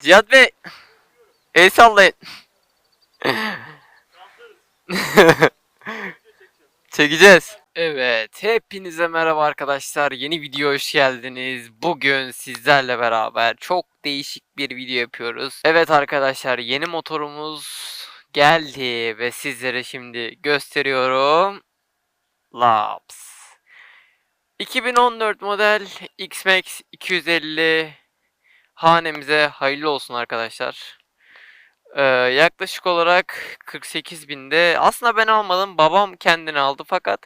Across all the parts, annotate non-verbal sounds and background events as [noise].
Cihat Bey. El sallayın. [laughs] Çekeceğiz. Evet, hepinize merhaba arkadaşlar. Yeni video hoş geldiniz. Bugün sizlerle beraber çok değişik bir video yapıyoruz. Evet arkadaşlar, yeni motorumuz geldi ve sizlere şimdi gösteriyorum. Labs. 2014 model X-Max 250 hanemize hayırlı olsun arkadaşlar. Ee, yaklaşık olarak 48 binde. Aslında ben almadım. Babam kendini aldı fakat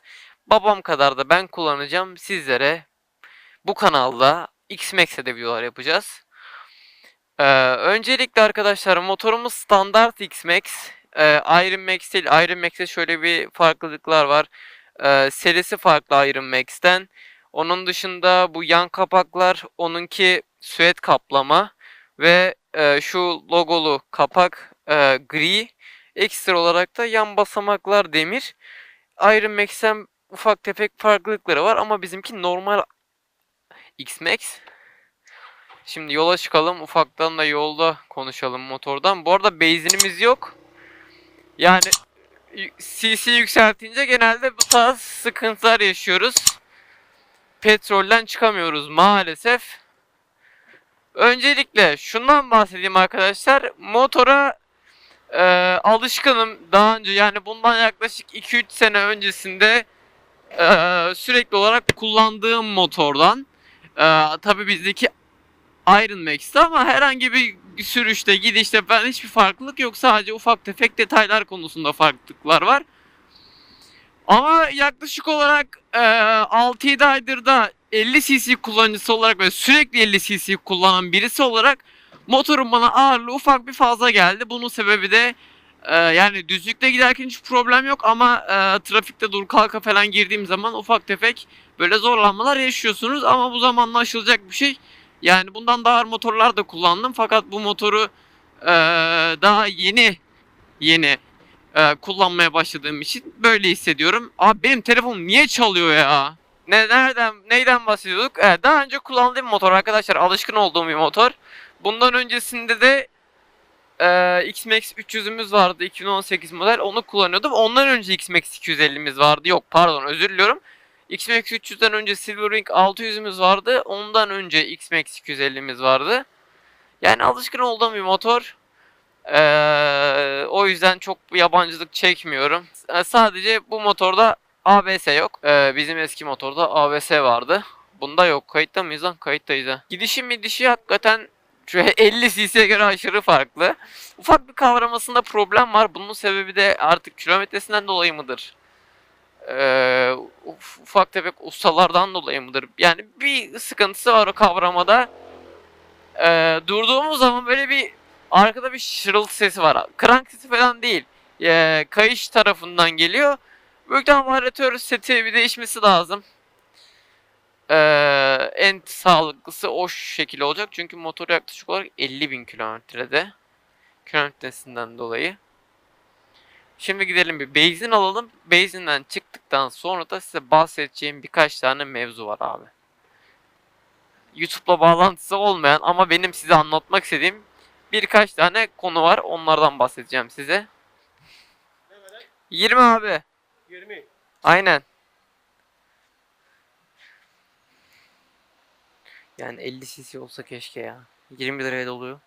babam kadar da ben kullanacağım. Sizlere bu kanalda X-Max'e de videolar yapacağız. Ee, öncelikle arkadaşlar motorumuz standart X-Max. Ee, Iron Max değil. Iron Max'te şöyle bir farklılıklar var. Ee, serisi farklı Iron Max'ten. Onun dışında bu yan kapaklar onunki süet kaplama ve e, şu logolu kapak e, gri. Ekstra olarak da yan basamaklar demir. Iron Max'ten ufak tefek farklılıkları var ama bizimki normal X-Max. Şimdi yola çıkalım. Ufaktan da yolda konuşalım motordan. Bu arada benzinimiz yok. Yani CC yükseltince genelde bu tarz sıkıntılar yaşıyoruz. Petrolden çıkamıyoruz maalesef. Öncelikle şundan bahsedeyim arkadaşlar. Motora e, alışkınım daha önce yani bundan yaklaşık 2-3 sene öncesinde e, sürekli olarak kullandığım motordan. E, tabii bizdeki Iron Max'ti ama herhangi bir sürüşte gidişte falan hiçbir farklılık yok. Sadece ufak tefek detaylar konusunda farklılıklar var. Ama yaklaşık olarak e, 6-7 aydır da 50 cc kullanıcısı olarak ve sürekli 50 cc kullanan birisi olarak motorun bana ağırlığı ufak bir fazla geldi. Bunun sebebi de e, yani düzlükte giderken hiç problem yok ama e, trafikte dur kalka falan girdiğim zaman ufak tefek böyle zorlanmalar yaşıyorsunuz ama bu zamanla aşılacak bir şey. Yani bundan daha ağır motorlar da kullandım fakat bu motoru e, daha yeni yeni e, kullanmaya başladığım için böyle hissediyorum. Abi benim telefonum niye çalıyor ya? Ne nereden neyden bahsediyorduk? Evet, daha önce kullandığım motor arkadaşlar alışkın olduğum bir motor. Bundan öncesinde de e, X-Max 300'ümüz vardı 2018 model onu kullanıyordum. Ondan önce X-Max 250'miz vardı. Yok pardon özür diliyorum. X-Max 300'den önce Silverwing 600'ümüz vardı. Ondan önce X-Max 250'miz vardı. Yani alışkın olduğum bir motor. Ee, o yüzden çok yabancılık çekmiyorum. Ee, sadece bu motorda ABS yok. Ee, bizim eski motorda ABS vardı. Bunda yok. Kayıtta mıyız lan? Kayıttayız ha. Gidişi midişi hakikaten şu [laughs] 50 cc'ye göre aşırı farklı. Ufak bir kavramasında problem var. Bunun sebebi de artık kilometresinden dolayı mıdır? Ee, uf- ufak tefek ustalardan dolayı mıdır? Yani bir sıkıntısı var o kavramada. Ee, durduğumuz zaman böyle bir arkada bir şırıltı sesi var. Krank sesi falan değil. Ee, kayış tarafından geliyor. Büyük varyatör seti bir değişmesi lazım. Ee, en sağlıklısı o şekilde olacak. Çünkü motor yaklaşık olarak 50.000 kilometrede. Kilometresinden dolayı. Şimdi gidelim bir benzin alalım. Benzinden çıktıktan sonra da size bahsedeceğim birkaç tane mevzu var abi. YouTube'la bağlantısı olmayan ama benim size anlatmak istediğim birkaç tane konu var. Onlardan bahsedeceğim size. 20 abi. 20. Aynen. Yani 50 cc olsa keşke ya. 20 liraya doluyor.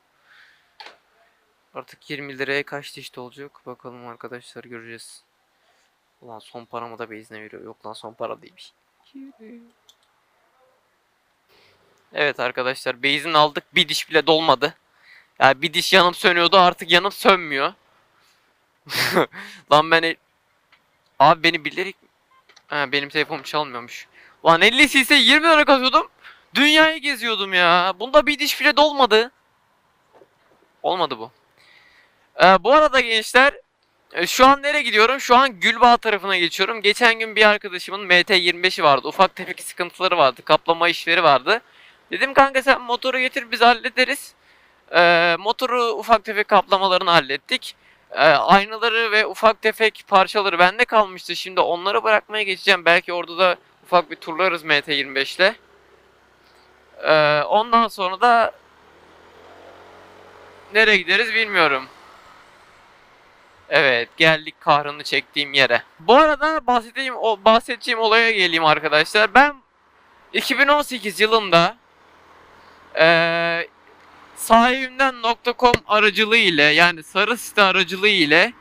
Artık 20 liraya kaç dişte olacak? Bakalım arkadaşlar göreceğiz. Ulan son paramı da bezine veriyor. Yok lan son para değilmiş. Evet arkadaşlar benzin aldık. Bir diş bile dolmadı. Yani bir diş yanıp sönüyordu artık yanıp sönmüyor. [laughs] lan ben Abi beni bilerek Ha, benim telefonum çalmıyormuş. Lan 50 cc 20 lira kazıyordum. Dünyayı geziyordum ya. Bunda bir diş bile dolmadı. Olmadı bu. Ee, bu arada gençler e, şu an nereye gidiyorum? Şu an Gülbağ tarafına geçiyorum. Geçen gün bir arkadaşımın MT25'i vardı. Ufak tefek sıkıntıları vardı. Kaplama işleri vardı. Dedim kanka sen motoru getir biz hallederiz. Ee, motoru ufak tefek kaplamalarını hallettik. Ee, aynaları ve ufak tefek parçaları bende kalmıştı. Şimdi onları bırakmaya geçeceğim. Belki orada da ufak bir turlarız MT25 ile. Ee, ondan sonra da nereye gideriz bilmiyorum. Evet geldik kahrını çektiğim yere. Bu arada bahsedeyim, o, bahsedeceğim olaya geleyim arkadaşlar. Ben 2018 yılında eee sahibimden.com aracılığı ile yani sarı site aracılığı ile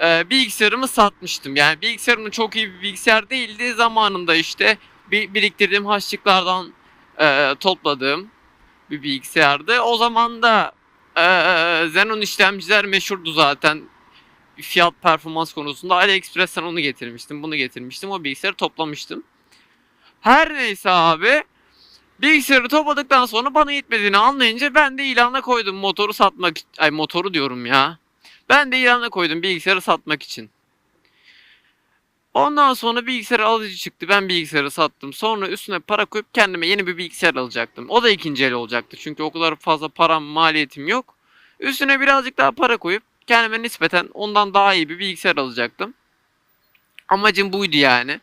eee, bilgisayarımı satmıştım. Yani bilgisayarım çok iyi bir bilgisayar değildi. Zamanında işte bir, biriktirdiğim harçlıklardan eee, topladığım bir bilgisayardı. O zaman da eee Xenon işlemciler meşhurdu zaten fiyat performans konusunda AliExpress'ten onu getirmiştim, bunu getirmiştim. O bilgisayarı toplamıştım. Her neyse abi bilgisayarı topladıktan sonra bana yetmediğini anlayınca ben de ilana koydum motoru satmak ay motoru diyorum ya. Ben de ilana koydum bilgisayarı satmak için. Ondan sonra bilgisayar alıcı çıktı. Ben bilgisayarı sattım. Sonra üstüne para koyup kendime yeni bir bilgisayar alacaktım. O da ikinci el olacaktı. Çünkü o kadar fazla param, maliyetim yok. Üstüne birazcık daha para koyup kendime nispeten ondan daha iyi bir bilgisayar alacaktım. Amacım buydu yani.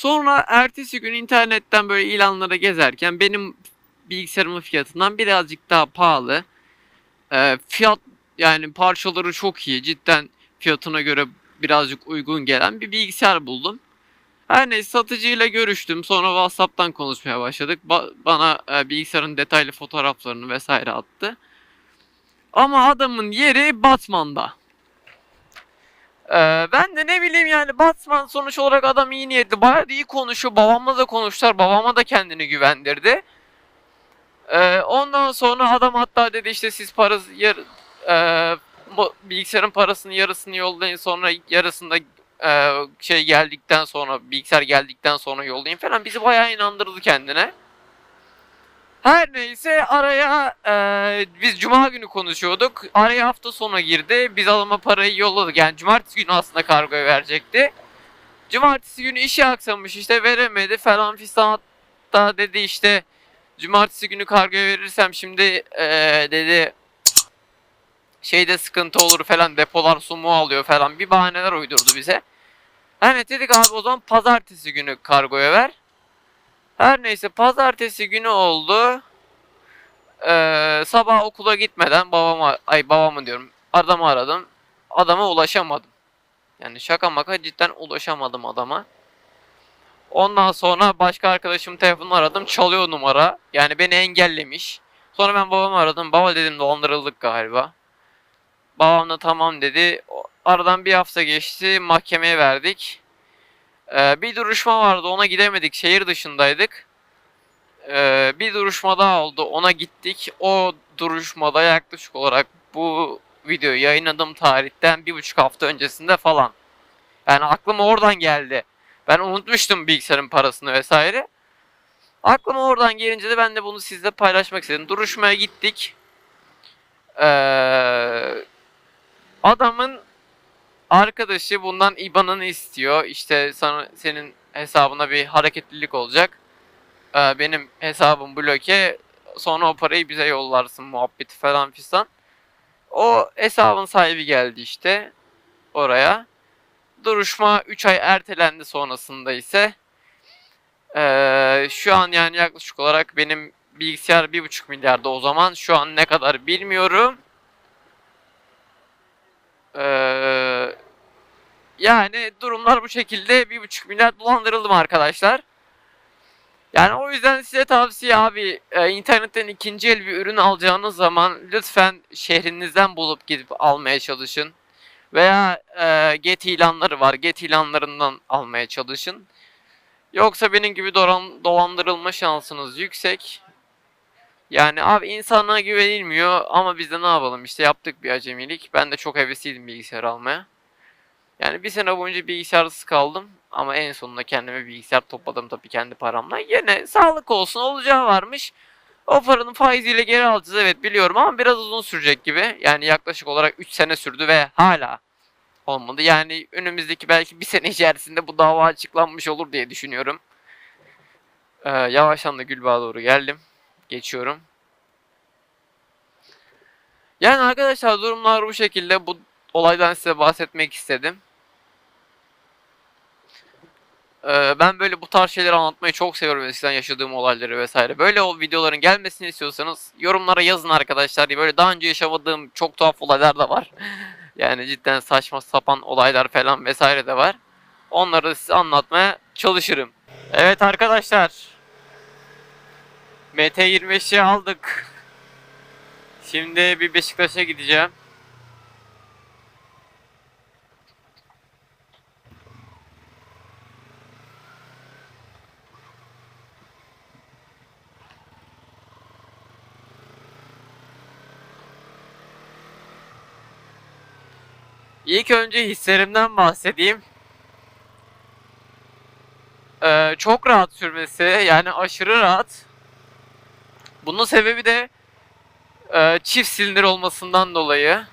Sonra ertesi gün internetten böyle ilanlara gezerken benim bilgisayarımın fiyatından birazcık daha pahalı. Ee, fiyat yani parçaları çok iyi. Cidden fiyatına göre birazcık uygun gelen bir bilgisayar buldum. Her neyse satıcıyla görüştüm. Sonra WhatsApp'tan konuşmaya başladık. Ba- bana e, bilgisayarın detaylı fotoğraflarını vesaire attı. Ama adamın yeri Batman'da. Ee, ben de ne bileyim yani Batman sonuç olarak adam iyi niyetli. Bayağı iyi konuşuyor. Babamla da konuştular. Babama da kendini güvendirdi. Ee, ondan sonra adam hatta dedi işte siz parası yar, e, bilgisayarın parasının yarısını yollayın sonra yarısında e, şey geldikten sonra bilgisayar geldikten sonra yollayın falan bizi bayağı inandırdı kendine. Her neyse araya e, biz cuma günü konuşuyorduk. Araya hafta sonu girdi. Biz adama parayı yolladık. Yani cumartesi günü aslında kargoya verecekti. Cumartesi günü işi aksamış işte veremedi falan fistan hatta dedi işte cumartesi günü kargoya verirsem şimdi e, dedi şeyde sıkıntı olur falan depolar su mu alıyor falan bir bahaneler uydurdu bize. Hani dedik abi o zaman pazartesi günü kargoya ver. Her neyse pazartesi günü oldu. Ee, sabah okula gitmeden babama ay babamı diyorum adamı aradım. Adama ulaşamadım. Yani şaka maka cidden ulaşamadım adama. Ondan sonra başka arkadaşım telefonunu aradım. Çalıyor numara. Yani beni engellemiş. Sonra ben babamı aradım. Baba dedim dolandırıldık galiba. Babam da tamam dedi. Aradan bir hafta geçti. Mahkemeye verdik. Ee, bir duruşma vardı ona gidemedik şehir dışındaydık. Ee, bir duruşma daha oldu ona gittik. O duruşmada yaklaşık olarak bu videoyu yayınladığım tarihten bir buçuk hafta öncesinde falan. Yani aklıma oradan geldi. Ben unutmuştum bilgisayarın parasını vesaire. Aklıma oradan gelince de ben de bunu sizle paylaşmak istedim. Duruşmaya gittik. Ee, adamın arkadaşı bundan IBAN'ını istiyor. İşte sana senin hesabına bir hareketlilik olacak. Ee, benim hesabım bloke. Sonra o parayı bize yollarsın muhabbeti falan fistan. O hesabın sahibi geldi işte oraya. Duruşma 3 ay ertelendi sonrasında ise ee, şu an yani yaklaşık olarak benim bilgisayar 1,5 milyarda o zaman. Şu an ne kadar bilmiyorum. Ee, yani durumlar bu şekilde bir buçuk milyar dolandırıldım arkadaşlar. Yani o yüzden size tavsiye abi e, internetten ikinci el bir ürün alacağınız zaman lütfen şehrinizden bulup gidip almaya çalışın. Veya e, get ilanları var. Get ilanlarından almaya çalışın. Yoksa benim gibi dolan, dolandırılma şansınız yüksek. Yani abi insana güvenilmiyor ama biz de ne yapalım işte yaptık bir acemilik. Ben de çok hevesliydim bilgisayar almaya. Yani bir sene boyunca bilgisayarsız kaldım ama en sonunda kendime bilgisayar topladım tabii kendi paramla. Yine sağlık olsun olacağı varmış. O paranın faiziyle geri alacağız evet biliyorum ama biraz uzun sürecek gibi. Yani yaklaşık olarak 3 sene sürdü ve hala olmadı. Yani önümüzdeki belki bir sene içerisinde bu dava açıklanmış olur diye düşünüyorum. Ee, yavaştan da Gülbağ'a doğru geldim. Geçiyorum. Yani arkadaşlar durumlar bu şekilde. Bu olaydan size bahsetmek istedim. Ee, ben böyle bu tarz şeyleri anlatmayı çok seviyorum eskiden yaşadığım olayları vesaire. Böyle o videoların gelmesini istiyorsanız yorumlara yazın arkadaşlar. Böyle daha önce yaşamadığım çok tuhaf olaylar da var. [laughs] yani cidden saçma sapan olaylar falan vesaire de var. Onları size anlatmaya çalışırım. Evet arkadaşlar. MT25'i aldık. Şimdi bir Beşiktaş'a gideceğim. İlk önce hislerimden bahsedeyim. Ee, çok rahat sürmesi yani aşırı rahat. Bunun sebebi de e, çift silindir olmasından dolayı.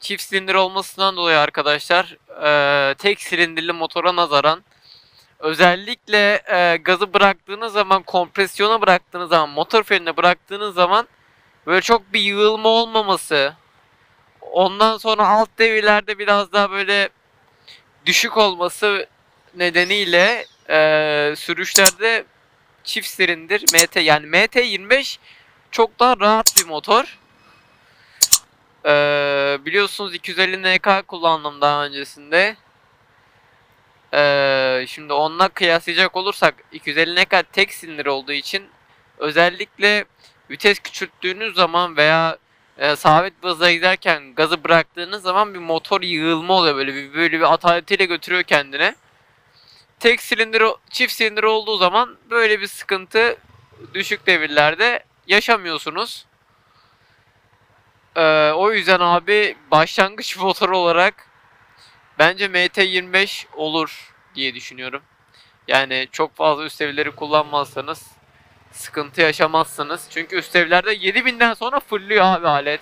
Çift silindir olmasından dolayı arkadaşlar e, tek silindirli motora nazaran özellikle e, gazı bıraktığınız zaman kompresyona bıraktığınız zaman motor frenine bıraktığınız zaman böyle çok bir yığılma olmaması ondan sonra alt devirlerde biraz daha böyle düşük olması nedeniyle e, sürüşlerde çift silindir MT yani MT25 çok daha rahat bir motor. Ee, biliyorsunuz 250 NK kullandım daha öncesinde. Ee, şimdi onunla kıyaslayacak olursak 250 NK tek silindir olduğu için özellikle vites küçülttüğünüz zaman veya e, sabit hıza giderken gazı bıraktığınız zaman bir motor yığılma oluyor böyle bir böyle bir ataletiyle götürüyor kendine. Tek silindir çift silindir olduğu zaman böyle bir sıkıntı düşük devirlerde yaşamıyorsunuz. Ee, o yüzden abi başlangıç [laughs] motoru olarak bence MT25 olur diye düşünüyorum. Yani çok fazla üst seviyeleri kullanmazsanız sıkıntı yaşamazsınız. Çünkü üst seviyelerde 7000'den sonra fırlıyor abi alet.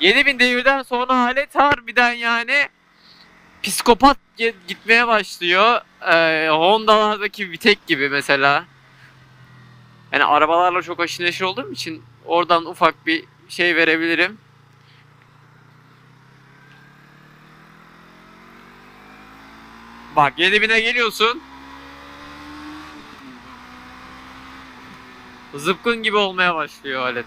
...7000 devirden sonra alet harbiden yani psikopat gitmeye başlıyor. Ee, Honda'lardaki Vitek gibi mesela. Yani arabalarla çok aşırı olduğum için oradan ufak bir şey verebilirim. Bak 7000'e geliyorsun. Zıpkın gibi olmaya başlıyor alet.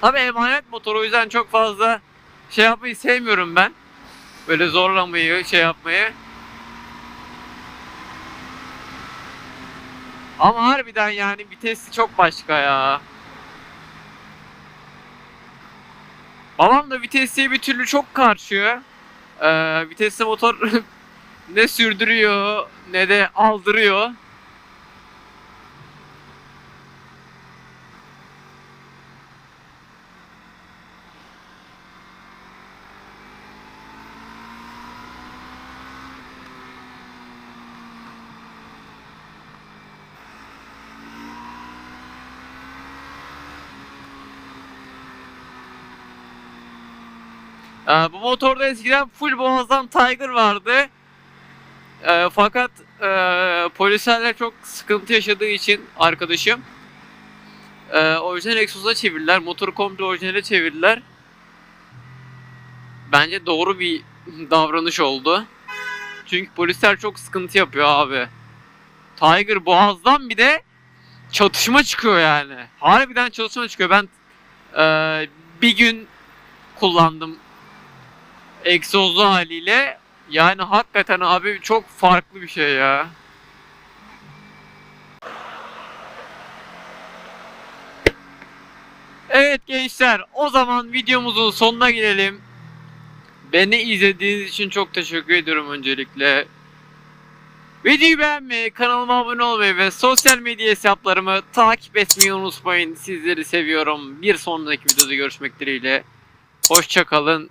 Tabii emanet motoru o yüzden çok fazla şey yapmayı sevmiyorum ben. Böyle zorlamayı, şey yapmayı. Ama harbiden yani vitesi çok başka ya. Babam da vitesliye bir türlü çok karşı. Ee, vitesli motor [laughs] ne sürdürüyor ne de aldırıyor. Ee, bu motorda eskiden full boğazdan Tiger vardı. Ee, fakat e, polislerle çok sıkıntı yaşadığı için arkadaşım e, orijinal egzoza çevirdiler. Motoru komple orijinale çevirdiler. Bence doğru bir [laughs] davranış oldu. Çünkü polisler çok sıkıntı yapıyor abi. Tiger boğazdan bir de çatışma çıkıyor yani. Harbiden çatışma çıkıyor. Ben e, bir gün kullandım egzozlu haliyle yani hakikaten abi çok farklı bir şey ya. Evet gençler o zaman videomuzun sonuna gelelim. Beni izlediğiniz için çok teşekkür ediyorum öncelikle. Videoyu beğenmeyi, kanalıma abone olmayı ve sosyal medya hesaplarımı takip etmeyi unutmayın. Sizleri seviyorum. Bir sonraki videoda görüşmek dileğiyle. Hoşça kalın.